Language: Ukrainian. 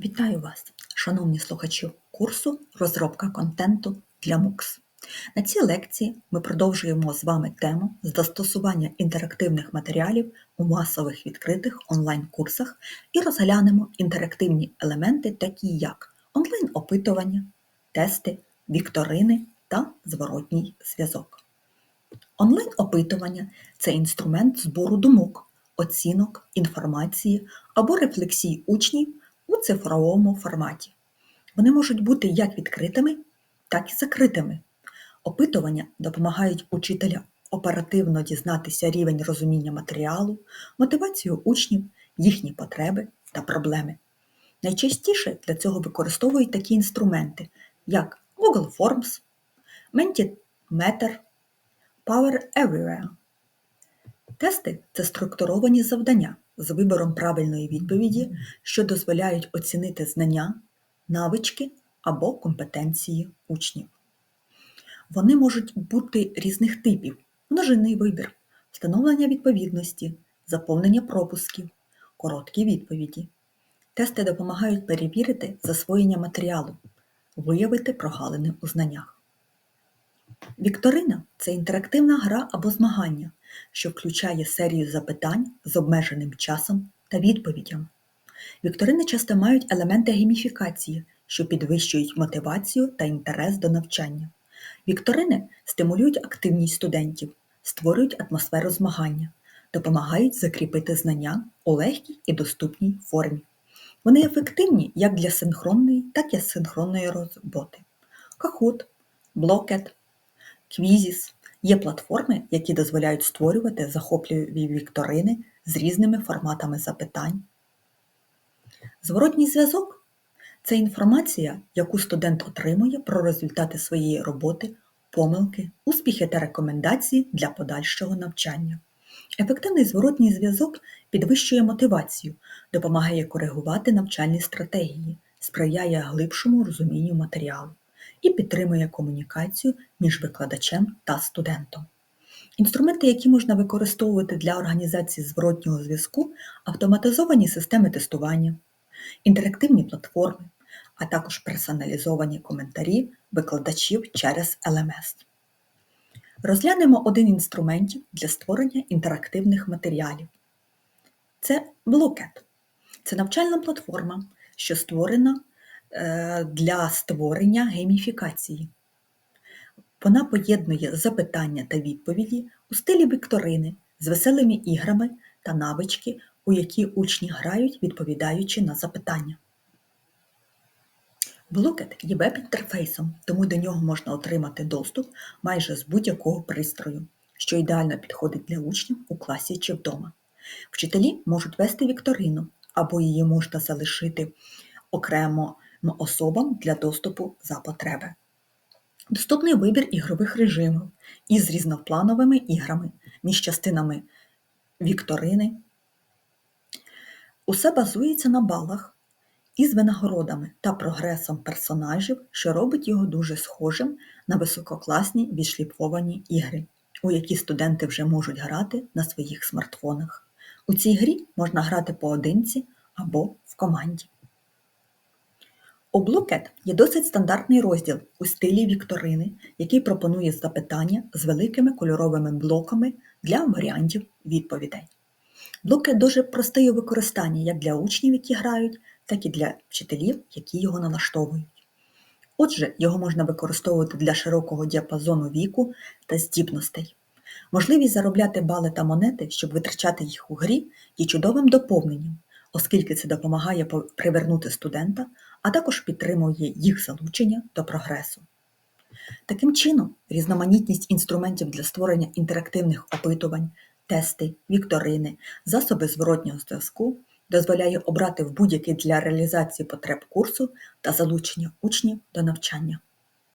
Вітаю вас, шановні слухачі курсу розробка контенту для MOOCs. На цій лекції ми продовжуємо з вами тему застосування інтерактивних матеріалів у масових відкритих онлайн-курсах і розглянемо інтерактивні елементи, такі як онлайн-опитування, тести, вікторини та зворотній зв'язок. Онлайн-опитування це інструмент збору думок, оцінок, інформації або рефлексій учнів у цифровому форматі. Вони можуть бути як відкритими, так і закритими. Опитування допомагають учителя оперативно дізнатися рівень розуміння матеріалу, мотивацію учнів, їхні потреби та проблеми. Найчастіше для цього використовують такі інструменти, як Google Forms, Mentimeter, Power Everywhere. Тести це структуровані завдання з вибором правильної відповіді, що дозволяють оцінити знання, навички або компетенції учнів. Вони можуть бути різних типів: множинний вибір, встановлення відповідності, заповнення пропусків, короткі відповіді. Тести допомагають перевірити засвоєння матеріалу, виявити прогалини у знаннях. Вікторина це інтерактивна гра або змагання, що включає серію запитань з обмеженим часом та відповідями. Вікторини часто мають елементи гейміфікації, що підвищують мотивацію та інтерес до навчання. Вікторини стимулюють активність студентів, створюють атмосферу змагання, допомагають закріпити знання у легкій і доступній формі. Вони ефективні як для синхронної, так і асинхронної роботи. Kahoot, Blocket, Квізіс є платформи, які дозволяють створювати захопливі вікторини з різними форматами запитань. Зворотній зв'язок це інформація, яку студент отримує про результати своєї роботи, помилки, успіхи та рекомендації для подальшого навчання. Ефективний зворотній зв'язок підвищує мотивацію, допомагає коригувати навчальні стратегії, сприяє глибшому розумінню матеріалу і підтримує комунікацію між викладачем та студентом. Інструменти, які можна використовувати для організації зворотнього зв'язку, автоматизовані системи тестування, інтерактивні платформи, а також персоналізовані коментарі викладачів через LMS. Розглянемо один інструментів для створення інтерактивних матеріалів. Це Blocket. Це навчальна платформа, що створена для створення гейміфікації. Вона поєднує запитання та відповіді у стилі вікторини з веселими іграми та навички, у які учні грають, відповідаючи на запитання. Блокет є веб-інтерфейсом, тому до нього можна отримати доступ майже з будь-якого пристрою, що ідеально підходить для учнів у класі чи вдома. Вчителі можуть вести вікторину, або її можна залишити окремо особам для доступу за потреби. Доступний вибір ігрових режимів із різноплановими іграми між частинами вікторини. Усе базується на балах із винагородами та прогресом персонажів, що робить його дуже схожим на висококласні відшліфовані ігри, у які студенти вже можуть грати на своїх смартфонах. У цій грі можна грати поодинці або в команді. У Блокет є досить стандартний розділ у стилі вікторини, який пропонує запитання з великими кольоровими блоками для варіантів відповідей. Блокет дуже простий у використанні як для учнів, які грають, так і для вчителів, які його налаштовують. Отже, його можна використовувати для широкого діапазону віку та здібностей. Можливість заробляти бали та монети, щоб витрачати їх у грі, є чудовим доповненням, оскільки це допомагає привернути студента, а також підтримує їх залучення до прогресу. Таким чином, різноманітність інструментів для створення інтерактивних опитувань, тести, вікторини, засоби зворотнього зв'язку дозволяє обрати в будь-який для реалізації потреб курсу та залучення учнів до навчання.